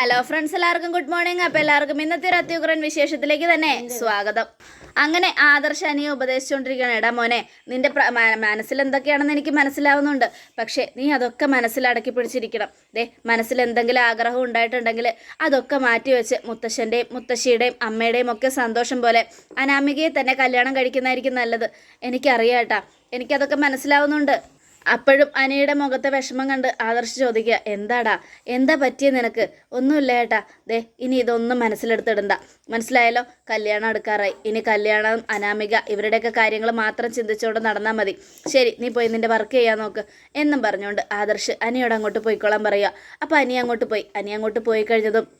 Hello friends എല്ലാവർക്കും good morning അപ്പോൾ എല്ലാവർക്കും ഇന്നത്തെ ഒരു അത്യുഗ്രൻ വിശേഷത്തിലേക്ക് തന്നെ സ്വാഗതം. അങ്ങനെ ആദർശ അനിയെ ഉപദേശിച്ചുകൊണ്ടിരിക്കുകയാണ്. എടാ മോനെ നിന്റെ മനസ്സിൽ എന്തൊക്കെയാണെന്ന് എനിക്ക് മനസ്സിലാവുന്നുണ്ട്. പക്ഷേ നീ അതൊക്കെ മനസ്സിലടക്കി പിടിച്ചിരിക്കണം. ദേ മനസ്സിൽ എന്തെങ്കിലും ആഗ്രഹം ഉണ്ടായിട്ടുണ്ടെങ്കിൽ അതൊക്കെ മാറ്റി വെച്ച് മുത്തശ്ശന്റെയും മുത്തശ്ശിയുടെയും അമ്മയുടെയും ഒക്കെ സന്തോഷം പോലെ അനാമികയെ തന്നെ കല്യാണം കഴിക്കുന്നതായിരിക്കും നല്ലത്. എനിക്കറിയാം കേട്ടാ എനിക്കതൊക്കെ മനസ്സിലാവുന്നുണ്ട്. അപ്പോഴും അനിയുടെ മുഖത്തെ വിഷമം കണ്ട് ആദർശ് ചോദിക്കുക എന്താടാ? എന്താ പറ്റിയത് നിനക്ക്? ഒന്നുമില്ല ഏട്ടാ. ദേ ഇനി ഇതൊന്നും മനസ്സിലെടുത്തിടണ്ട. മനസ്സിലായല്ലോ? കല്യാണം എടുക്കാറായി ഇനി കല്യാണം അനാമിക ഇവരുടെയൊക്കെ കാര്യങ്ങൾ മാത്രം ചിന്തിച്ചുകൊണ്ട് നടന്നാൽ മതി. ശരി നീ പോയി നിന്റെ വർക്ക് ചെയ്യാൻ നോക്ക്. എന്നും പറഞ്ഞുകൊണ്ട് ആദർശ് അനിയോട് അങ്ങോട്ട് പോയിക്കോളാൻ പറയുക. അപ്പോൾ അനി അങ്ങോട്ട് പോയി. അനി അങ്ങോട്ട് പോയി കഴിഞ്ഞതും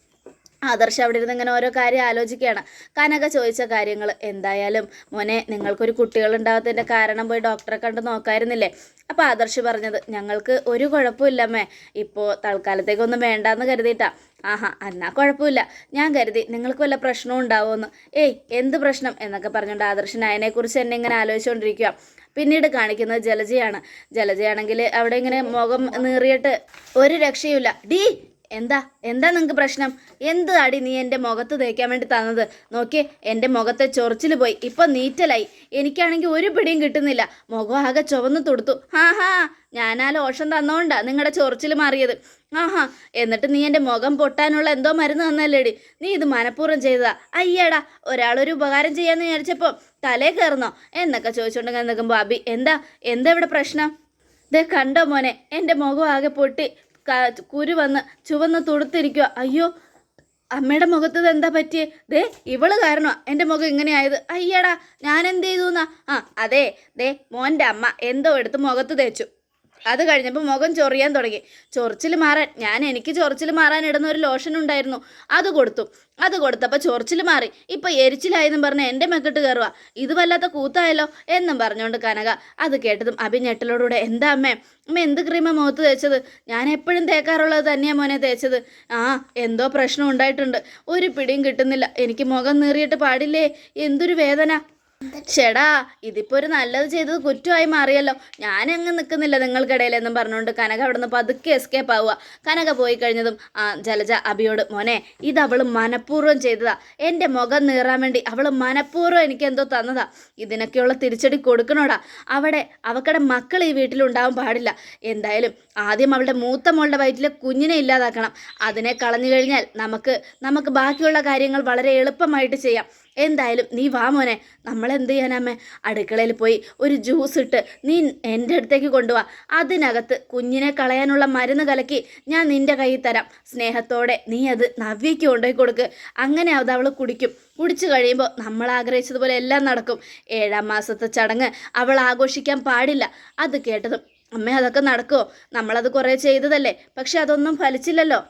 ആദർശ് അവിടെ ഇരുന്ന് ഇങ്ങനെ ഓരോ കാര്യം ആലോചിക്കുകയാണ്. കനക ചോദിച്ച കാര്യങ്ങൾ എന്തായാലും മോനെ നിങ്ങൾക്കൊരു കുട്ടികളുണ്ടാകത്തതിന്റെ കാരണം പോയി ഡോക്ടറെ കണ്ട് നോക്കായിരുന്നില്ലേ? അപ്പോൾ ആദർശ് പറഞ്ഞത് ഞങ്ങൾക്ക് ഒരു കുഴപ്പമില്ല അമ്മേ ഇപ്പോൾ തൽക്കാലത്തേക്കൊന്നും വേണ്ടാന്ന് കരുതിയിട്ടാ. ആഹാ എന്നാ കുഴപ്പമില്ല. ഞാൻ കരുതി നിങ്ങൾക്ക് വല്ല പ്രശ്നവും ഉണ്ടാവുമെന്ന് ഏയ് എന്ത് പ്രശ്നം? എന്നൊക്കെ പറഞ്ഞുകൊണ്ട് ആദർശൻ അതിനെക്കുറിച്ച് എന്നെ ഇങ്ങനെ ആലോചിച്ചുകൊണ്ടിരിക്കുക പിന്നീട് കാണിക്കുന്നത് ജലജയാണ്. ജലജയാണെങ്കിൽ അവിടെ ഇങ്ങനെ മുഖം നീറിയിട്ട് ഒരു രക്ഷയുമില്ല. ഡീ എന്താ? എന്താ നിങ്ങൾക്ക് പ്രശ്നം? എന്ത് അടി നീ എന്റെ മുഖത്ത് തേക്കാൻ വേണ്ടി തന്നത്? നോക്കിയേ എന്റെ മുഖത്തെ ചൊറിച്ചിൽ പോയി. ഇപ്പം നീറ്റലായി. എനിക്കാണെങ്കിൽ ഒരു പിടിയും കിട്ടുന്നില്ല. മുഖം ആകെ ചുവന്ന് തുടുത്തു. ആ ഹാ ഞാനാ ലോഷം തന്നോണ്ടാ നിങ്ങളുടെ ചൊറിച്ചിൽ മാറിയത്. ആഹാ എന്നിട്ട് നീ എന്റെ മുഖം പൊട്ടാനുള്ള എന്തോ മരുന്ന് തന്നല്ലേടി. നീ ഇത് മനഃപൂർവം ചെയ്തതാ. അയ്യടാ ഒരാളൊരു ഉപകാരം ചെയ്യാന്ന് വിചാരിച്ചപ്പോൾ തലേ കയറുന്നോ എന്നൊക്കെ ചോദിച്ചുകൊണ്ടെങ്കിൽ നിൽക്കുമ്പോൾ അബി എന്താ? എന്താ ഇവിടെ പ്രശ്നം? ദേ കണ്ടോ മോനെ എന്റെ മുഖം ആകെ പൊട്ടി. കുരു വന്ന് ചുവന്ന് തുടുത്തിരിക്കുക അയ്യോ അമ്മയുടെ മുഖത്ത് എന്താ പറ്റിയേ? ദേ ഇവൾ കാരണോ? എന്റെ മുഖം ഇങ്ങനെയായത്. അയ്യടാ ഞാൻ എന്ത് ചെയ്തു എന്നാ ആ അതെ ദേ മോന്റെ അമ്മ എന്തോ എടുത്ത് മുഖത്ത് തേച്ചു. അത് കഴിഞ്ഞപ്പോൾ മുഖം ചൊറിയാൻ തുടങ്ങി. ചൊറിച്ചിൽ മാറാൻ ഞാൻ എനിക്ക് ചൊറിച്ചിൽ മാറാൻ ഇടുന്ന ഒരു ലോഷൻ ഉണ്ടായിരുന്നു. അത് കൊടുത്തു. അത് കൊടുത്തപ്പോൾ ചൊറിച്ചിൽ മാറി. ഇപ്പോൾ എരിച്ചിലായെന്നും പറഞ്ഞ് എന്റെ മെക്കിട്ട് കയറുക ഇത് വല്ലാത്ത കൂത്തായല്ലോ എന്നും പറഞ്ഞുകൊണ്ട് കനക അത് കേട്ടതും അഭി ഞെട്ടലോടുകൂടെ എന്താ അമ്മേ? അമ്മ എന്ത് ക്രീമാ മുഖത്ത് തേച്ചത്? ഞാൻ എപ്പോഴും തേക്കാറുള്ളത് തന്നെയാണ് മോനെ തേച്ചത്. ആ എന്തോ പ്രശ്നം ഉണ്ടായിട്ടുണ്ട്. ഒരു പിടിയും കിട്ടുന്നില്ല. എനിക്ക് മുഖം നീറിയിട്ട് പാടില്ലേ? എന്തൊരു വേദന. ചേടാ ഇതിപ്പോ ഒരു നല്ലത് ചെയ്തത് കുറ്റമായി മാറിയല്ലോ. ഞാനങ്ങ് നിൽക്കുന്നില്ല നിങ്ങൾക്കിടയിൽ എന്നും പറഞ്ഞുകൊണ്ട് കനക അവിടുന്ന് പതുക്കെ എസ്കേപ്പ് ആവുക. കനക പോയി കഴിഞ്ഞതും ആ ജലജ അബിയോട് മോനെ ഇത് അവൾ മനഃപൂർവം ചെയ്തതാ. എന്റെ മുഖം നീറാൻ വേണ്ടി അവൾ മനഃപൂർവം എനിക്ക് എന്തോ തന്നതാ. ഇതിനൊക്കെയുള്ള തിരിച്ചടി കൊടുക്കണോടാ. അവിടെ അവക്കടെ മക്കൾ ഈ വീട്ടിലുണ്ടാവാൻ പാടില്ല. എന്തായാലും ആദ്യം അവളുടെ മൂത്ത മോളുടെ വയറ്റിലെ കുഞ്ഞിനെ ഇല്ലാതാക്കണം. അതിനെ കളഞ്ഞു കഴിഞ്ഞാൽ നമുക്ക് നമുക്ക് ബാക്കിയുള്ള കാര്യങ്ങൾ വളരെ എളുപ്പമായിട്ട് ചെയ്യാം. എന്തായാലും നീ വാ മോനെ. നമ്മൾ എന്ത് ചെയ്യാനമ്മേ അടുക്കളയിൽ പോയി ഒരു ജ്യൂസ് ഇട്ട് നീ എന്റെ അടുത്തേക്ക് കൊണ്ടുവാ. അതിനകത്ത് കുഞ്ഞിനെ കളയാനുള്ള മരുന്ന് കലക്കി ഞാൻ നിന്റെ കയ്യിൽ തരാം. സ്നേഹത്തോടെ നീ അത് നവ്യയ്ക്ക് കൊണ്ടുപോയി കൊടുക്ക്. അങ്ങനെ അത് അവൾ കുടിക്കും. കുടിച്ചു കഴിയുമ്പോൾ നമ്മൾ ആഗ്രഹിച്ചതുപോലെ എല്ലാം നടക്കും. ഏഴാം മാസത്തെ ചടങ്ങ് അവൾ ആഘോഷിക്കാൻ പാടില്ല. അത് കേട്ടതും അമ്മ അതൊക്കെ നടക്കുമോ നമ്മളത് കുറേ ചെയ്തതല്ലേ? പക്ഷെ അതൊന്നും ഫലിച്ചില്ലല്ലോ.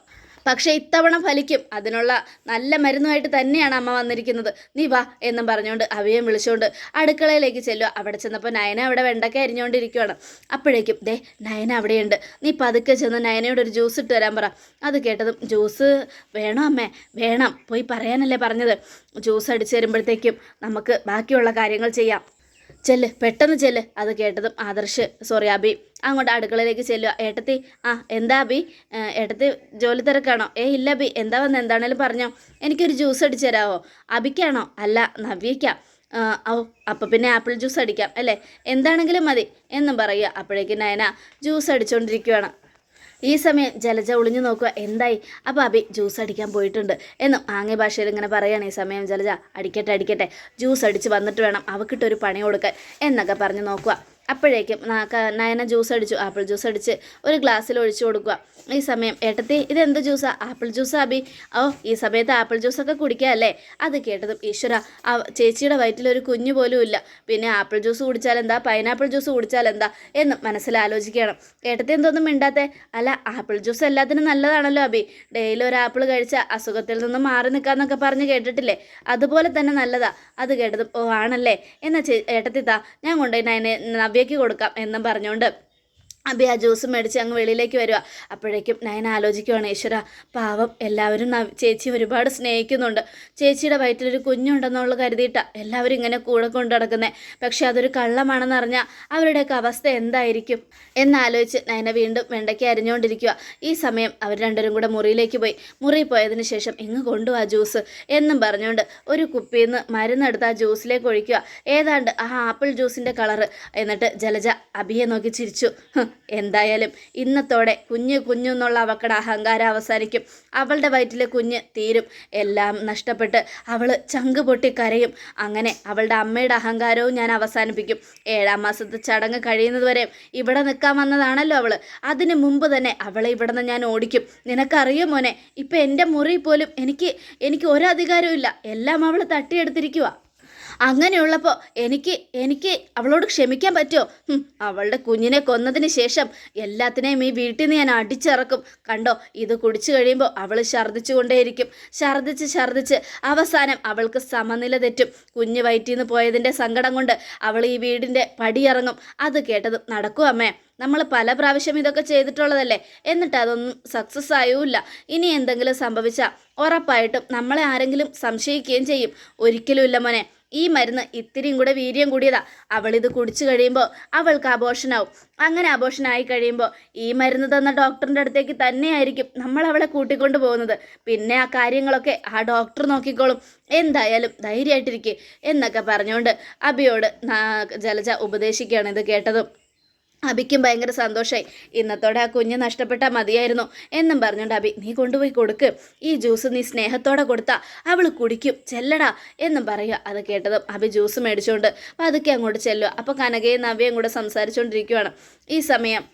പക്ഷേ ഇത്തവണ ഫലിക്കും. അതിനുള്ള നല്ല മരുന്നുമായിട്ട് തന്നെയാണ് അമ്മ വന്നിരിക്കുന്നത്. നീ വാ എന്നും പറഞ്ഞുകൊണ്ട് അവയെ വിളിച്ചുകൊണ്ട് അടുക്കളയിലേക്ക് ചെല്ലുക. അവിടെ ചെന്നപ്പോൾ നയന അവിടെ വെണ്ടക്ക അരിഞ്ഞുകൊണ്ടിരിക്കുകയാണ് അപ്പോഴേക്കും ദേ നയന അവിടെയുണ്ട്. നീ പതുക്കെ ചെന്ന് നയനയോട് ഒരു ജ്യൂസ് ഇട്ട് തരാൻ പറ. അത് കേട്ടതും ജ്യൂസ് വേണോ അമ്മേ? വേണം. പോയി പറയാനല്ലേ പറഞ്ഞത്. ജ്യൂസ് അടിച്ചു തരുമ്പോഴത്തേക്കും നമുക്ക് ബാക്കിയുള്ള കാര്യങ്ങൾ ചെയ്യാം. ചെല്ല് പെട്ടെന്ന് ചെല്ല്. അത് കേട്ടതും ആദർശ് സോറി അബി അങ്ങോട്ട് അടുക്കളയിലേക്ക് ചെല്ലുക ഏട്ടത്തി ആ എന്താ ഏ, ഏട്ടത്തി ജോലി തിരക്കാണോ? ഏ ഇല്ല അബി എന്താ വന്ന്? എന്താണേലും പറഞ്ഞോ. എനിക്കൊരു ജ്യൂസ് അടിച്ചു തരാമോ അബിക്കാണോ അല്ല നവ്യയ്ക്കാം. ആ, ഓ അപ്പം പിന്നെ ആപ്പിൾ ജ്യൂസ് അടിക്കാം അല്ലേ? എന്താണെങ്കിലും മതി എന്നും പറയുക അപ്പോഴേക്കും നയന ജ്യൂസ് അടിച്ചുകൊണ്ടിരിക്കുകയാണ് ഈ സമയം ജലജ ഒളിഞ്ഞു നോക്കുക എന്തായി? അപ്പോൾ അബി ജ്യൂസ് അടിക്കാൻ പോയിട്ടുണ്ട്. എന്നും ആംഗ്യ ഭാഷയിൽ ഇങ്ങനെ പറയുകയാണ് ഈ സമയം ജലജ. അടിക്കട്ടെ അടിക്കട്ടെ. ജ്യൂസ് അടിച്ച് വന്നിട്ട് വേണം അവക്കിട്ടൊരു പണി കൊടുക്കാൻ. എന്നൊക്കെ പറഞ്ഞ് നോക്കുക അപ്പോഴേക്കും നയന ജ്യൂസ് അടിച്ചു ആപ്പിൾ ജ്യൂസ് അടിച്ച് ഒരു ഗ്ലാസ്സിൽ ഒഴിച്ചു കൊടുക്കുക. ഈ സമയം ഏട്ടത്തി ഇതെന്ത് ജ്യൂസാ? ആപ്പിൾ ജ്യൂസാ അബി. ഓ ഈ സമയത്ത് ആപ്പിൾ ജ്യൂസൊക്കെ കുടിക്കുക അല്ലേ? അത് കേട്ടതും ഈശ്വര ആ ചേച്ചിയുടെ വയറ്റിൽ ഒരു കുഞ്ഞു പോലും ഇല്ല. പിന്നെ ആപ്പിൾ ജ്യൂസ് കുടിച്ചാൽ എന്താ? പൈനാപ്പിൾ ജ്യൂസ് കുടിച്ചാൽ എന്താ? എന്ന് മനസ്സിൽ ആലോചിക്കുകയാണ് ഏട്ടത്തി എന്തൊന്നും മിണ്ടാത്തേ? അല്ല ആപ്പിൾ ജ്യൂസ് എല്ലാത്തിനും നല്ലതാണല്ലോ അബി. ഡെയിലി ഒരു ആപ്പിൾ കഴിച്ചാൽ അസുഖത്തിൽ നിന്നും മാറി നിൽക്കാന്നൊക്കെ പറഞ്ഞ് കേട്ടിട്ടില്ലേ? അതുപോലെ തന്നെ നല്ലതാ. അത് കേട്ടതും ഓ ആണല്ലേ? എന്നാ ചേ ഏട്ടത്തി താ ഞാൻ കൊണ്ടുപോയി നയനെ നവ്യയ്ക്ക് കൊടുക്കാം എന്നും പറഞ്ഞുകൊണ്ട്. അബി ആ ജ്യൂസ് മേടിച്ച് അങ്ങ് വെളിയിലേക്ക് വരിക അപ്പോഴേക്കും നയന ആലോചിക്കുവാണ് ഈശ്വര പാവം എല്ലാവരും ചേച്ചി ഒരുപാട് സ്നേഹിക്കുന്നുണ്ട്. ചേച്ചിയുടെ വയറ്റിലൊരു കുഞ്ഞുണ്ടെന്നുള്ള കരുതിയിട്ടാണ് എല്ലാവരും ഇങ്ങനെ കൂടെ കൊണ്ടു നടക്കുന്നത് പക്ഷെ അതൊരു കള്ളമാണെന്ന് അറിഞ്ഞാൽ അവരുടെയൊക്കെ അവസ്ഥ എന്തായിരിക്കും? എന്നാലോചിച്ച് നയന വീണ്ടും വെണ്ടയ്ക്ക് അരിഞ്ഞുകൊണ്ടിരിക്കുക ഈ സമയം അവർ രണ്ടുപേരും കൂടെ മുറിയിലേക്ക് പോയി. മുറിയിൽ പോയതിന് ശേഷം ഇങ്ങ് കൊണ്ടുപോകാം ജ്യൂസ്? എന്നും പറഞ്ഞുകൊണ്ട് ഒരു കുപ്പിയിൽ നിന്ന് മരുന്നെടുത്ത് ആ ജ്യൂസിലേക്ക് ഒഴിക്കുക ഏതാണ്ട് ആ ആപ്പിൾ ജ്യൂസിന്റെ കളറ്. എന്നിട്ട് ജലജ അബിയെ നോക്കി ചിരിച്ചു. എന്തായാലും ഇന്നത്തോടെ കുഞ്ഞ് കുഞ്ഞു എന്നുള്ള അവക്കടെ അഹങ്കാരം അവസാനിക്കും. അവളുടെ വയറ്റിലെ കുഞ്ഞ് തീരും. എല്ലാം നഷ്ടപ്പെട്ട് അവൾ ചങ്ക് പൊട്ടി കരയും. അങ്ങനെ അവളുടെ അമ്മയുടെ അഹങ്കാരവും ഞാൻ അവസാനിപ്പിക്കും. ഏഴാം മാസത്തെ ചടങ്ങ് കഴിയുന്നതുവരെ ഇവിടെ നിൽക്കാൻ വന്നതാണല്ലോ അവൾ അതിന് മുമ്പ് തന്നെ അവളെ ഇവിടെ നിന്ന് ഞാൻ ഓടിക്കും. നിനക്കറിയോ മോനെ? ഇപ്പം എന്റെ മുറി പോലും എനിക്ക് എനിക്ക് ഒരധികാരവും ഇല്ല. എല്ലാം അവൾ തട്ടിയെടുത്തിരിക്കുക അങ്ങനെയുള്ളപ്പോൾ എനിക്ക് എനിക്ക് അവളോട് ക്ഷമിക്കാൻ പറ്റുമോ? അവളുടെ കുഞ്ഞിനെ കൊന്നതിന് ശേഷം എല്ലാത്തിനെയും ഈ വീട്ടിൽ നിന്ന് ഞാൻ അടിച്ചിറക്കും. കണ്ടോ ഇത് കുടിച്ചു കഴിയുമ്പോൾ അവൾ ഛർദ്ദിച്ചു കൊണ്ടേയിരിക്കും ഛർദ്ദിച്ച് ഛർദ്ദിച്ച് അവസാനം അവൾക്ക് സമനില തെറ്റും. കുഞ്ഞ് വയറ്റിൽ നിന്ന് പോയതിന്റെ സങ്കടം കൊണ്ട് അവൾ ഈ വീടിന്റെ പടിയിറങ്ങും അത് കേട്ടതും നടക്കും അമ്മേ. നമ്മൾ പല പ്രാവശ്യം ഇതൊക്കെ ചെയ്തിട്ടുള്ളതല്ലേ? എന്നിട്ട് അതൊന്നും സക്സസ് ആയൂല്ല. ഇനി എന്തെങ്കിലും സംഭവിച്ചാൽ ഉറപ്പായിട്ടും നമ്മളെ ആരെങ്കിലും സംശയിക്കുകയും ചെയ്യും. ഒരിക്കലുമില്ല മോനെ. ഈ മരുന്ന് ഇത്തിരിയും കൂടെ വീര്യം കൂടിയതാ. അവളിത് കുടിച്ചു കഴിയുമ്പോൾ അവൾക്ക് അബോഷനാവും അങ്ങനെ അബോഷനായി കഴിയുമ്പോൾ ഈ മരുന്ന് തന്ന ഡോക്ടറിന്റെ അടുത്തേക്ക് തന്നെയായിരിക്കും നമ്മൾ അവളെ കൂട്ടിക്കൊണ്ട് പോകുന്നത്. പിന്നെ ആ കാര്യങ്ങളൊക്കെ ആ ഡോക്ടർ നോക്കിക്കോളും. എന്തായാലും ധൈര്യമായിട്ടിരിക്കേ എന്നൊക്കെ പറഞ്ഞുകൊണ്ട് അബിയോട് ജലജ ഉപദേശിക്കുകയാണ് ഇത് കേട്ടതും. അബിക്കും ഭയങ്കര സന്തോഷമായി ഇന്നത്തോടെ ആ കുഞ്ഞ് നഷ്ടപ്പെട്ടാൽ മതിയായിരുന്നു എന്നും പറഞ്ഞുകൊണ്ട് അബി നീ കൊണ്ടുപോയി കൊടുക്ക്. ഈ ജ്യൂസ് നീ സ്നേഹത്തോടെ കൊടുത്താ. അവൾ കുടിക്കും. ചെല്ലടാ എന്നും പറയുക. അത് കേട്ടതും അബി ജ്യൂസ് മേടിച്ചുകൊണ്ട് പതുക്കെ അങ്ങോട്ട് ചെല്ലുക. അപ്പോൾ കനകയും നവ്യയും കൂടെ സംസാരിച്ചുകൊണ്ടിരിക്കുകയാണ് ഈ സമയം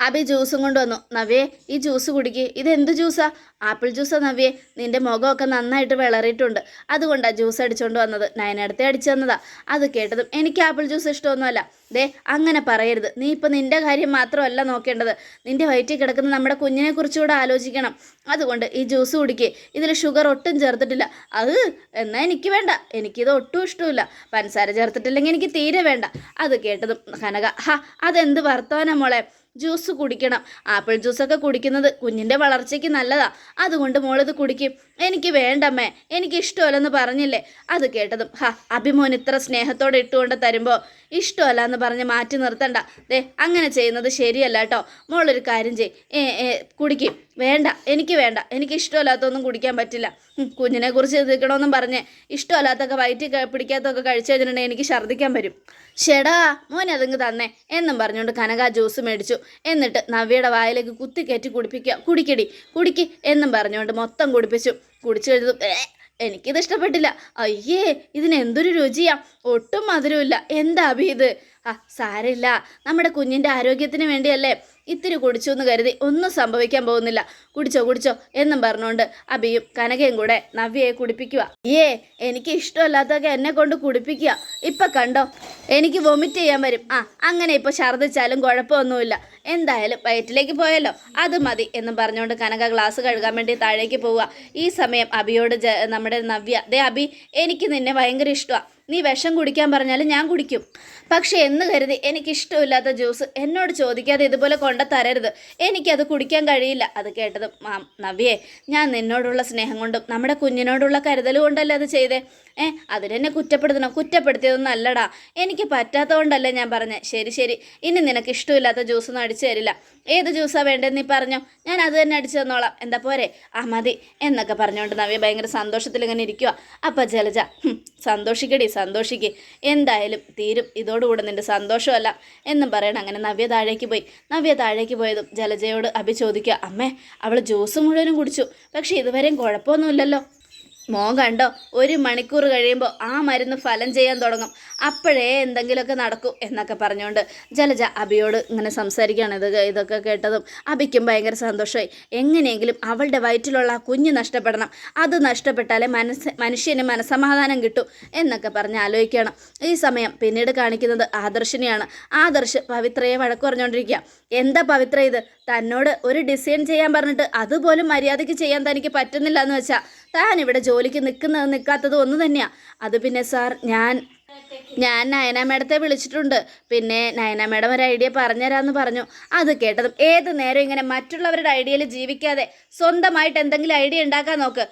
അബി ജ്യൂസും കൊണ്ടുവന്നു നവ്യേ ഈ ജ്യൂസ് കുടിക്ക്. ഇതെന്ത് ജ്യൂസാ? ആപ്പിൾ ജ്യൂസാ നവ്യേ. നിന്റെ മുഖമൊക്കെ നന്നായിട്ട് വിളറിയിട്ടുണ്ട്. അതുകൊണ്ടാണ് ജ്യൂസ് അടിച്ചുകൊണ്ട് വന്നത്. നയനടുത്തെ അടിച്ചു തന്നതാ. അത് കേട്ടതും എനിക്ക് ആപ്പിൾ ജ്യൂസ് ഇഷ്ടമൊന്നുമല്ല. ദേ അങ്ങനെ പറയരുത്. നീ ഇപ്പം നിന്റെ കാര്യം മാത്രമല്ല നോക്കേണ്ടത്. നിന്റെ വയറ്റിൽ കിടക്കുന്ന നമ്മുടെ കുഞ്ഞിനെ കുറിച്ചുകൂടെ ആലോചിക്കണം. അതുകൊണ്ട് ഈ ജ്യൂസ് കുടിക്കേ. ഇതിൽ ഷുഗർ ഒട്ടും ചേർത്തിട്ടില്ല. അത് എന്നാൽ എനിക്ക് വേണ്ട. എനിക്കിത് ഒട്ടും ഇഷ്ടമില്ല പഞ്ചസാര ചേർത്തിട്ടില്ലെങ്കിൽ എനിക്ക് തീരെ വേണ്ട. അത് കേട്ടതും കനക ഹാ അതെന്ത് വർത്തമാനം മോളെ? ജ്യൂസ് കുടിക്കണം. ആപ്പിൾ ജ്യൂസൊക്കെ കുടിക്കുന്നത് കുഞ്ഞിന്റെ വളർച്ചയ്ക്ക് നല്ലതാണ് അതുകൊണ്ട് മോളിത് കുടിക്കും. എനിക്ക് വേണ്ടമ്മേ എനിക്ക് ഇഷ്ടമല്ലെന്ന് പറഞ്ഞില്ലേ? അത് കേട്ടതും ഹാ അഭിമോൻ ഇത്ര സ്നേഹത്തോടെ ഇട്ടുകൊണ്ട് തരുമ്പോൾ ഇഷ്ടമല്ല എന്ന് പറഞ്ഞ് മാറ്റി നിർത്തണ്ട. ദേ അങ്ങനെ ചെയ്യുന്നത് ശരിയല്ല കേട്ടോ. മോളൊരു കാര്യം ചെയ്. കുടിക്കും. വേണ്ട എനിക്ക് വേണ്ട. എനിക്ക് ഇഷ്ടമല്ലാത്തൊന്നും കുടിക്കാൻ പറ്റില്ല. കുഞ്ഞിനെ കുറിച്ച് നിൽക്കണമെന്നും പറഞ്ഞ് ഇഷ്ടമല്ലാത്തൊക്കെ വയറ്റി പിടിക്കാത്തൊക്കെ കഴിച്ചു കഴിഞ്ഞിട്ടുണ്ടെങ്കിൽ എനിക്ക് ഛർദ്ദിക്കാൻ വരും. ഷെടാ മോൻ അതങ്ങ് തന്നേ എന്നും പറഞ്ഞുകൊണ്ട് കനക ജ്യൂസ് മേടിച്ചു. എന്നിട്ട് നവ്യയുടെ വായിലേക്ക് കുത്തി കയറ്റി കുടിപ്പിക്കുക കുടിക്കടി കുടിക്ക് എന്നും പറഞ്ഞുകൊണ്ട് മൊത്തം കുടിപ്പിച്ചു. കുടിച്ചു കഴിഞ്ഞതും "ഏ, എനിക്കിത് ഇഷ്ടപ്പെട്ടില്ല. അയ്യേ ഇതിന് എന്തൊരു രുചിയാ. ഒട്ടും മധുരമില്ല എന്താ അഭി ഇത്? ആ സാരില്ല നമ്മുടെ കുഞ്ഞിന്റെ ആരോഗ്യത്തിന് വേണ്ടിയല്ലേ ഇത്തിരി കുടിച്ചു എന്ന് കരുതി ഒന്നും സംഭവിക്കാൻ പോകുന്നില്ല. കുടിച്ചോ കുടിച്ചോ എന്നും പറഞ്ഞുകൊണ്ട് അബിയും കനകയും കൂടെ നവ്യയെ കുടിപ്പിക്കുക. ഏ എനിക്ക് ഇഷ്ടമല്ലാത്തതൊക്കെ എന്നെ കൊണ്ട് കുടിപ്പിക്കുക. ഇപ്പം കണ്ടോ? എനിക്ക് വൊമിറ്റ് ചെയ്യാൻ വരും. ആ അങ്ങനെ ഇപ്പോൾ ഛർദ്ദിച്ചാലും കുഴപ്പമൊന്നുമില്ല. എന്തായാലും വയറ്റിലേക്ക് പോയല്ലോ അത് മതി എന്നും പറഞ്ഞുകൊണ്ട് കനക ഗ്ലാസ് കഴുകാൻ വേണ്ടി താഴേക്ക് പോവുക. ഈ സമയം അബിയോട് നമ്മുടെ നവ്യ ദേ അബി എനിക്ക് നിന്നെ ഭയങ്കര ഇഷ്ടമാണ് നീ വിഷം കുടിക്കാൻ പറഞ്ഞാലും ഞാൻ കുടിക്കും. പക്ഷേ എന്ന് കരുതി എനിക്കിഷ്ടമില്ലാത്ത ജ്യൂസ് എന്നോട് ചോദിക്കാതെ ഇതുപോലെ കൊണ്ട തരരുത്. എനിക്കത് കുടിക്കാൻ കഴിയില്ല. അത് കേട്ടതും മാം നവ്യേ ഞാൻ നിന്നോടുള്ള സ്നേഹം കൊണ്ടും നമ്മുടെ കുഞ്ഞിനോടുള്ള കരുതൽ കൊണ്ടല്ലേ അത് ചെയ്തേ? ഏ അതിനെന്നെ കുറ്റപ്പെടുത്തണം. കുറ്റപ്പെടുത്തിയതൊന്നും അല്ലടാ. എനിക്ക് പറ്റാത്തതുകൊണ്ടല്ലേ ഞാൻ പറഞ്ഞത് ശരി ശരി. ഇനി നിനക്ക് ഇഷ്ടമില്ലാത്ത ജ്യൂസൊന്നും അടിച്ചു തരില്ല. ഏത് ജ്യൂസാണ് വേണ്ടതെന്ന് നീ പറഞ്ഞോ? ഞാൻ അത് തന്നെ അടിച്ചു തന്നോളാം. എന്താ പോരെ? ആ മതി. എന്നൊക്കെ പറഞ്ഞുകൊണ്ട് നവ്യ ഭയങ്കര സന്തോഷത്തിൽ ഇങ്ങനെ ഇരിക്കുക അപ്പം ജലജ സന്തോഷിക്കടി സന്തോഷിക്ക്. എന്തായാലും തീരും. ഇതോടുകൂടെ നിന്റെ സന്തോഷമല്ല എന്നും പറയണം. അങ്ങനെ നവ്യ താഴേക്ക് പോയി. നവ്യ താഴേക്ക് പോയതും ജലജയോട് അഭി ചോദിക്കുക അമ്മേ അവൾ ജ്യൂസ് മുഴുവനും കുടിച്ചു. പക്ഷേ ഇതുവരെയും കുഴപ്പമൊന്നുമില്ലല്ലോ. മോൻ കണ്ടോ ഒരു മണിക്കൂർ കഴിയുമ്പോൾ ആ മരുന്ന് ഫലം ചെയ്യാൻ തുടങ്ങും. അപ്പോഴേ എന്തെങ്കിലുമൊക്കെ നടക്കൂ എന്നൊക്കെ പറഞ്ഞുകൊണ്ട് ജലജ അബിയോട് ഇങ്ങനെ സംസാരിക്കുകയാണ്. ഇത് ഇതൊക്കെ കേട്ടതും അബിക്കും ഭയങ്കര സന്തോഷമായി എങ്ങനെയെങ്കിലും അവളുടെ വയറ്റിലുള്ള ആ കുഞ്ഞ് നഷ്ടപ്പെടണം. അത് നഷ്ടപ്പെട്ടാലേ മനസ്സ് മനുഷ്യന് മനസമാധാനം കിട്ടും എന്നൊക്കെ പറഞ്ഞ് ആലോചിക്കുകയാണ്. ഈ സമയം പിന്നീട് കാണിക്കുന്നത് ആദർശിനെയാണ്. ആദർശ് പവിത്രയെ വഴക്ക് പറഞ്ഞുകൊണ്ടിരിക്കുക എന്താ പവിത്ര ഇത്? തന്നോട് ഒരു ഡിസൈൻ ചെയ്യാൻ പറഞ്ഞിട്ട് അതുപോലും മര്യാദയ്ക്ക് ചെയ്യാൻ തനിക്ക് പറ്റുന്നില്ല എന്ന് വെച്ചാൽ താൻ ഇവിടെ ജോലിക്ക് നിൽക്കുന്നത് നിൽക്കാത്തത് ഒന്ന് തന്നെയാണ് അത് പിന്നെ സാർ ഞാൻ ഞാൻ നയന മേഡത്തെ വിളിച്ചിട്ടുണ്ട്. പിന്നെ നയന മേഡം ഒരു ഐഡിയ പറഞ്ഞുതരാമെന്ന് പറഞ്ഞു. അത് കേട്ടതും ഏത് നേരം ഇങ്ങനെ മറ്റുള്ളവരുടെ ഐഡിയയിൽ ജീവിക്കാതെ സ്വന്തമായിട്ട് എന്തെങ്കിലും ഐഡിയ ഉണ്ടാക്കാൻ നോക്ക്.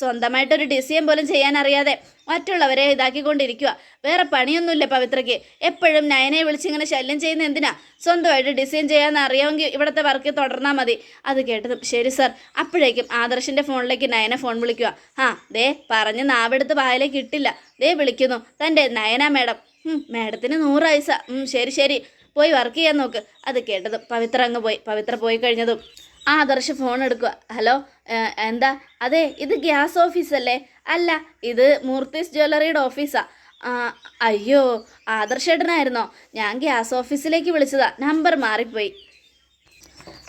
സ്വന്തമായിട്ട് ഒരു ഡിസിഷൻ പോലും ചെയ്യാൻ അറിയാതെ മറ്റുള്ളവരെ ഇതാക്കിക്കൊണ്ടിരിക്കുക. വേറെ പണിയൊന്നുമില്ല പവിത്രയ്ക്ക്. എപ്പോഴും നയനെ വിളിച്ചിങ്ങനെ ശല്യം ചെയ്യുന്ന എന്തിനാ? സ്വന്തമായിട്ട് ഡിസൈൻ ചെയ്യാൻ അറിയാമെങ്കിൽ ഇവിടുത്തെ വർക്ക് തുടർന്നാൽ മതി. അത് കേട്ടതും ശരി സാർ. അപ്പോഴേക്കും ആദർശിന്റെ ഫോണിലേക്ക് നയന ഫോൺ വിളിക്കുക. ആ ദേ പറഞ്ഞ് നാവെടുത്ത് പായലേക്ക് ഇട്ടില്ല. ദേ വിളിക്കുന്നു. തന്റെ നയന മേഡം. മേഡത്തിന് നൂറ് പൈസ ശരി ശരി. പോയി വർക്ക് ചെയ്യാൻ നോക്ക്. അത് കേട്ടതും പവിത്ര അങ്ങ് പോയി. പവിത്ര പോയി കഴിഞ്ഞതും ആദർശ് ഫോൺ എടുക്കുക. ഹലോ എന്താ? അതെ ഇത് ഗ്യാസ് ഓഫീസല്ലേ? അല്ല ഇത് മൂർത്തിസ് ജ്വല്ലറിയുടെ ഓഫീസാ. അയ്യോ ആദർശേട്ടനായിരുന്നോ? ഞാൻ ഗ്യാസ് ഓഫീസിലേക്ക് വിളിച്ചതാ. നമ്പർ മാറിപ്പോയി.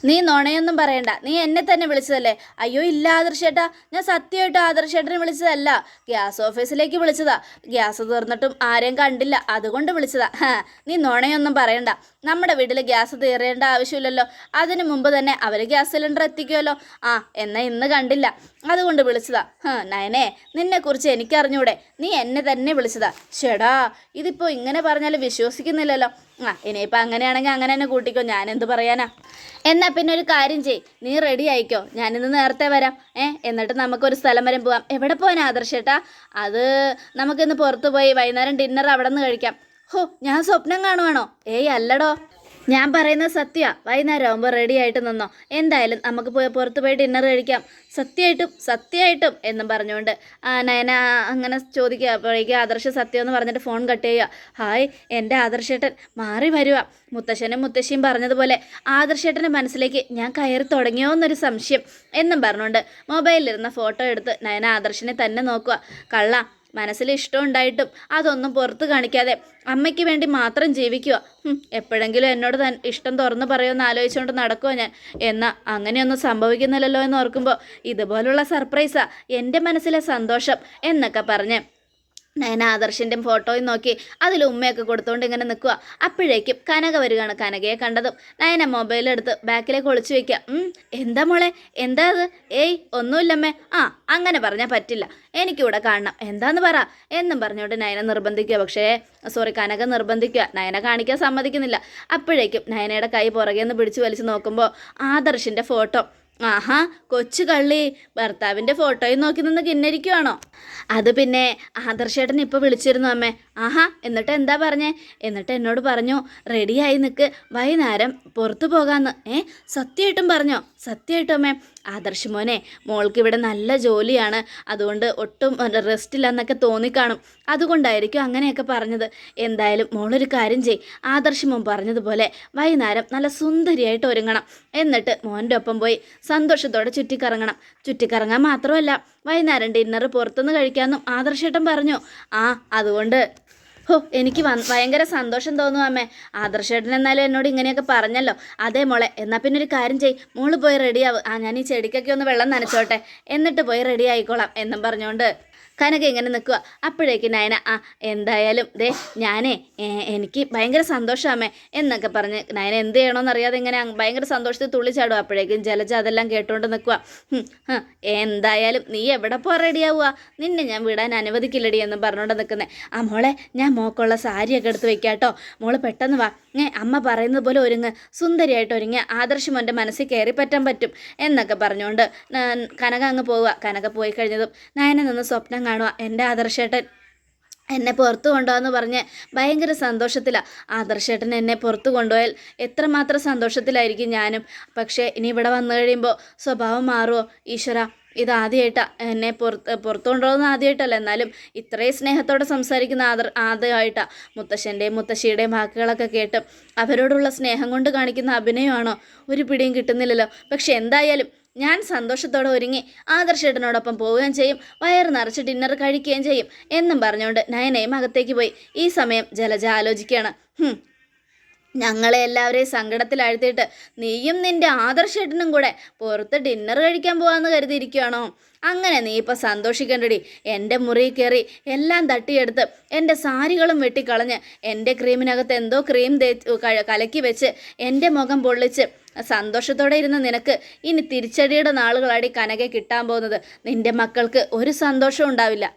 നീ നുണയൊന്നും പറയണ്ട. നീ എന്നെ തന്നെ വിളിച്ചതല്ലേ? അയ്യോ ഇല്ല ആദർശേട്ടാ. ഞാൻ സത്യമായിട്ട് ആദർശേട്ടനെ വിളിച്ചതല്ല. ഗ്യാസ് ഓഫീസിലേക്ക് വിളിച്ചതാ. ഗ്യാസ് തീർന്നിട്ടും ആരെയും കണ്ടില്ല. അതുകൊണ്ട് വിളിച്ചതാ. നീ നുണയൊന്നും പറയണ്ട. നമ്മുടെ വീട്ടിൽ ഗ്യാസ് തീരേണ്ട ആവശ്യമില്ലല്ലോ. അതിന് മുമ്പ് തന്നെ അവർ ഗ്യാസ് സിലിണ്ടർ എത്തിക്കുമല്ലോ. ആ എന്നെ ഇന്ന് കണ്ടില്ല. അതുകൊണ്ട് വിളിച്ചതാ. നയനേ നയനെ നിന്നെക്കുറിച്ച് എനിക്കറിഞ്ഞൂടെ. നീ എന്നെ തന്നെ വിളിച്ചതാ. ചേടാ ഇതിപ്പോൾ ഇങ്ങനെ പറഞ്ഞാൽ വിശ്വസിക്കുന്നില്ലല്ലോ. ആ ഇനിയിപ്പോൾ അങ്ങനെയാണെങ്കിൽ അങ്ങനെ തന്നെ കൂട്ടിക്കോ. ഞാൻ പറയാനാ? എന്നാൽ പിന്നെ ഒരു കാര്യം ചെയ് നീ റെഡി ആയിക്കോ? ഞാനിന്ന് നേരത്തെ വരാം. ഏ എന്നിട്ട് നമുക്കൊരു സ്ഥലം വരെ പോവാം. എവിടെ പോകാൻ ആദർശേട്ടാ? അത് നമുക്കിന്ന് പുറത്ത് പോയി വൈകുന്നേരം ഡിന്നർ അവിടെ നിന്ന് കഴിക്കാം. ഹോ ഞാൻ സ്വപ്നം കാണുവാണോ? ഏയ് അല്ലടോ. ഞാൻ പറയുന്നത് സത്യ. വൈകുന്നേരം ആകുമ്പോൾ റെഡി ആയിട്ട് നിന്നോ. എന്തായാലും നമുക്ക് പോയി പുറത്ത് പോയി ഡിന്നർ കഴിക്കാം. സത്യമായിട്ടും സത്യമായിട്ടും എന്നും പറഞ്ഞുകൊണ്ട്. നയന അങ്ങനെ ചോദിക്കുക. അപ്പോഴേക്കും ആദർശ സത്യം എന്ന് പറഞ്ഞിട്ട് ഫോൺ കട്ട് ചെയ്യുക. ഹായ് എന്റെ ആദർശേട്ടൻ മാറി വരിക മുത്തശ്ശനും മുത്തശ്ശിയും പറഞ്ഞതുപോലെ ആദർശേട്ടന്റെ മനസ്സിലേക്ക് ഞാൻ കയറി തുടങ്ങിയോ എന്നൊരു സംശയം എന്നും പറഞ്ഞുകൊണ്ട് മൊബൈലിലിരുന്ന ഫോട്ടോ എടുത്ത് നയന ആദർശനെ തന്നെ നോക്കുക. കള്ള മനസ്സിൽ ഇഷ്ടം ഉണ്ടായിട്ടും അതൊന്നും പുറത്ത് കാണിക്കാതെ അമ്മയ്ക്ക് വേണ്ടി മാത്രം ജീവിക്കുക. എപ്പോഴെങ്കിലും എന്നോട് തൻ ഇഷ്ടം തുറന്നു പറയുമെന്ന് ആലോചിച്ചുകൊണ്ട് നടക്കുമോ ഞാൻ? എന്നാൽ അങ്ങനെയൊന്നും സംഭവിക്കുന്നില്ലല്ലോ എന്ന് ഓർക്കുമ്പോൾ ഇതുപോലുള്ള സർപ്രൈസാ എന്റെ മനസ്സിലെ സന്തോഷം എന്നൊക്കെ പറഞ്ഞ് നയന ആദർശിന്റെ ഫോട്ടോയും നോക്കി അതിൽ ഉമ്മയൊക്കെ കൊടുത്തുകൊണ്ട് ഇങ്ങനെ നിൽക്കുക അപ്പോഴേക്കും കനക വരികയാണ്. കനകയെ കണ്ടതും നയന മൊബൈലെടുത്ത് ബാക്കിലേക്ക് ഒളിച്ചു വയ്ക്കുക. എന്താ മോളെ? എന്താ അത്? ഏയ് ഒന്നുമില്ലമ്മേ. ആ അങ്ങനെ പറഞ്ഞാൽ പറ്റില്ല. എനിക്കിവിടെ കാണണം. എന്താന്ന് പറ? എന്നും പറഞ്ഞുകൊണ്ട് നയന നിർബന്ധിക്കുക. പക്ഷേ സോറി കനക നിർബന്ധിക്കുക. നയന കാണിക്കാൻ സമ്മതിക്കുന്നില്ല. അപ്പോഴേക്കും നയനയുടെ കൈ പുറകെ നിന്ന് പിടിച്ചു വലിച്ചു നോക്കുമ്പോൾ ആദർശിന്റെ ഫോട്ടോ ആഹാ കൊച്ചു കള്ളി. ഭർത്താവിന്റെ ഫോട്ടോയും നോക്കി നിന്ന് കിന്നരിക്കുവാണോ? അത് പിന്നെ ആദർശേട്ടൻ ഇപ്പോൾ വിളിച്ചിരുന്നു അമ്മേ. ആഹാ എന്നിട്ട് എന്താ പറഞ്ഞേ? എന്നിട്ട് എന്നോട് പറഞ്ഞു റെഡിയായി നിൽക്ക് വൈകുന്നേരം പുറത്തു പോകാമെന്ന് ഏ സത്യമായിട്ടും പറഞ്ഞോ? സത്യമായിട്ടും അമ്മേ. ആദർശ് മോനെ മോൾക്ക് ഇവിടെ നല്ല ജോലിയാണ്. അതുകൊണ്ട് ഒട്ടും റെസ്റ്റ് ഇല്ലെന്നൊക്കെ തോന്നിക്കാണും. അതുകൊണ്ടായിരിക്കും അങ്ങനെയൊക്കെ പറഞ്ഞത്. എന്തായാലും മോളൊരു കാര്യം ചെയ് ആദർശ് മോൻ പറഞ്ഞതുപോലെ വൈകുന്നേരം നല്ല സുന്ദരിയായിട്ട് ഒരുങ്ങണം. എന്നിട്ട് മോന്റെ ഒപ്പം പോയി സന്തോഷത്തോടെ ചുറ്റിക്കറങ്ങണം. ചുറ്റിക്കറങ്ങാൻ മാത്രമല്ല വൈകുന്നേരം ഡിന്നർ പുറത്തുനിന്ന് കഴിക്കാമെന്നും ആദർശേട്ടൻ പറഞ്ഞു. ആ അതുകൊണ്ട് ഹോ എനിക്ക് ഭയങ്കര സന്തോഷം തോന്നുന്നു അമ്മേ. ആദർശേട്ടൻ എന്നാലും എന്നോട് ഇങ്ങനെയൊക്കെ പറഞ്ഞല്ലോ. അതെ മോളെ. എന്നാൽ പിന്നെ ഒരു കാര്യം ചെയ് മോൾ പോയി റെഡിയാവും ആ ഞാൻ ഈ ചെടിക്കൊക്കെ ഒന്ന് വെള്ളം നനച്ചോട്ടെ. എന്നിട്ട് പോയി റെഡി ആയിക്കോളാം എന്നും പറഞ്ഞുകൊണ്ട് കനക ഇങ്ങനെ നിൽക്കുക അപ്പോഴേക്ക് നയന ആ എന്തായാലും ദേ ഞാനേ എനിക്ക് ഭയങ്കര സന്തോഷമാമേ എന്നൊക്കെ പറഞ്ഞ് നയന എന്ത് ചെയ്യണമെന്ന് അറിയാതെ ഇങ്ങനെ ഭയങ്കര സന്തോഷത്തിൽ തുള്ളിച്ചാടുക അപ്പോഴേക്കും ജലജ അതെല്ലാം കേട്ടുകൊണ്ട് നിൽക്കുക എന്തായാലും നീ എവിടെ പോ റെഡിയാവുക നിന്നെ ഞാൻ വിടാൻ അനുവദിക്കില്ലടി എന്ന് പറഞ്ഞുകൊണ്ട് നിൽക്കുന്നത് ആ മോളെ ഞാൻ മോക്കുള്ള സാരിയൊക്കെ എടുത്ത് വെക്കാട്ടോ. മോൾ പെട്ടെന്ന് വാ. ഏ അമ്മ പറയുന്നത് പോലെ ഒരുങ്ങ്. സുന്ദരിയായിട്ട് ഒരുങ്ങി ആദർശം എന്റെ മനസ്സിൽ കയറി പറ്റാൻ പറ്റും എന്നൊക്കെ പറഞ്ഞുകൊണ്ട് കനക അങ്ങ് പോവുക കനക പോയി കഴിഞ്ഞതും നയന നിന്ന് സ്വപ്നം കാണുക. എന്റെ ആദർശേട്ടൻ എന്നെ പുറത്ത് കൊണ്ടുപോകാന്ന് പറഞ്ഞ് ഭയങ്കര സന്തോഷത്തിലാണ് ആദർശേട്ടൻ എന്നെ പുറത്തു കൊണ്ടുപോയാൽ എത്രമാത്രം സന്തോഷത്തിലായിരിക്കും ഞാനും. പക്ഷേ ഇനി ഇവിടെ വന്നു കഴിയുമ്പോൾ സ്വഭാവം മാറുമോ ഈശ്വര ഇതാദ്യമായിട്ടാണ് എന്നെ പുറത്ത് പുറത്തു കൊണ്ടുപോകുന്ന ആദ്യമായിട്ടല്ല എന്നാലും ഇത്രയും സ്നേഹത്തോടെ സംസാരിക്കുന്ന ആദർ ആദ്യമായിട്ടാണ് മുത്തശ്ശന്റെയും മുത്തശ്ശിയുടെയും വാക്കുകളൊക്കെ കേട്ട് അവരോടുള്ള സ്നേഹം കൊണ്ട് കാണിക്കുന്ന അഭിനയമാണോ? ഒരു പിടിയും കിട്ടുന്നില്ലല്ലോ. പക്ഷെ എന്തായാലും ഞാൻ സന്തോഷത്തോടെ ഒരുങ്ങി ആദർശേട്ടനോടൊപ്പം പോവുകയും ചെയ്യും. വയറ് നിറച്ച് ഡിന്നർ കഴിക്കുകയും ചെയ്യും. എന്നും പറഞ്ഞുകൊണ്ട് നയനയും അകത്തേക്ക് പോയി. ഈ സമയം ജലജ ആലോചിക്കുകയാണ്. ഞങ്ങളെ എല്ലാവരെയും സങ്കടത്തിലാഴ്ത്തിയിട്ട് നീയും നിന്റെ ആദർശേട്ടനും കൂടെ പുറത്ത് ഡിന്നർ കഴിക്കാൻ പോകാമെന്ന് കരുതിയിരിക്കുകയാണോ? അങ്ങനെ നീ ഇപ്പം സന്തോഷിക്കണ്ടടി. എന്റെ മുറി കയറി എല്ലാം തട്ടിയെടുത്ത് എന്റെ സാരികളും വെട്ടിക്കളഞ്ഞ് എന്റെ ക്രീമിനകത്ത് എന്തോ ക്രീം തേ കലക്കി വെച്ച് എന്റെ മുഖം പൊള്ളിച്ച് സന്തോഷത്തോടെ ഇരുന്ന നിനക്ക് ഇനി തിരിച്ചടിയുടെ നാളുകളാടി കനകെ കിട്ടാൻ പോകുന്നത്. നിന്റെ മക്കൾക്ക് ഒരു സന്തോഷവും ഉണ്ടാവില്ല.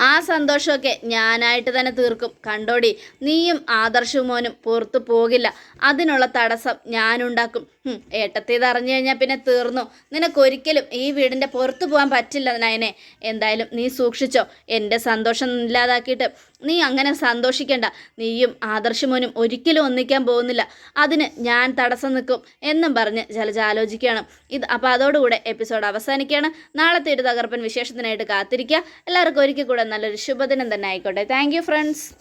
ആ സന്തോഷമൊക്കെ ഞാനായിട്ട് തന്നെ തീർക്കും. കണ്ടോടി നീയും ആദർശവും മോനും പുറത്തു പോകില്ല. അതിനുള്ള തടസ്സം ഞാനുണ്ടാക്കും. ഏട്ടത്തേത് അറിഞ്ഞു കഴിഞ്ഞാൽ പിന്നെ തീർന്നു. നിനക്കൊരിക്കലും ഈ വീടിന്റെ പുറത്തു പോകാൻ പറ്റില്ല നയനെ. എന്തായാലും നീ സൂക്ഷിച്ചോ. എന്റെ സന്തോഷം ഇല്ലാതാക്കിയിട്ട് നീ അങ്ങനെ സന്തോഷിക്കേണ്ട. നീയും ആദർശമോനും ഒരിക്കലും ഒന്നിക്കാൻ പോകുന്നില്ല. അതിന് ഞാൻ തടസ്സം നിൽക്കും എന്നും പറഞ്ഞ് ജലജ ആലോചിക്കുകയാണ്. ഇത് അപ്പോൾ അതോടുകൂടെ എപ്പിസോഡ് അവസാനിക്കുകയാണ്. നാളത്തെ ഒരു തകർപ്പൻ വിശേഷത്തിനായിട്ട് കാത്തിരിക്കുക. എല്ലാവർക്കും ഒരിക്കൽ കൂടെ നല്ലൊരു ശുഭദിനം തന്നെ ആയിക്കോട്ടെ. Thank friends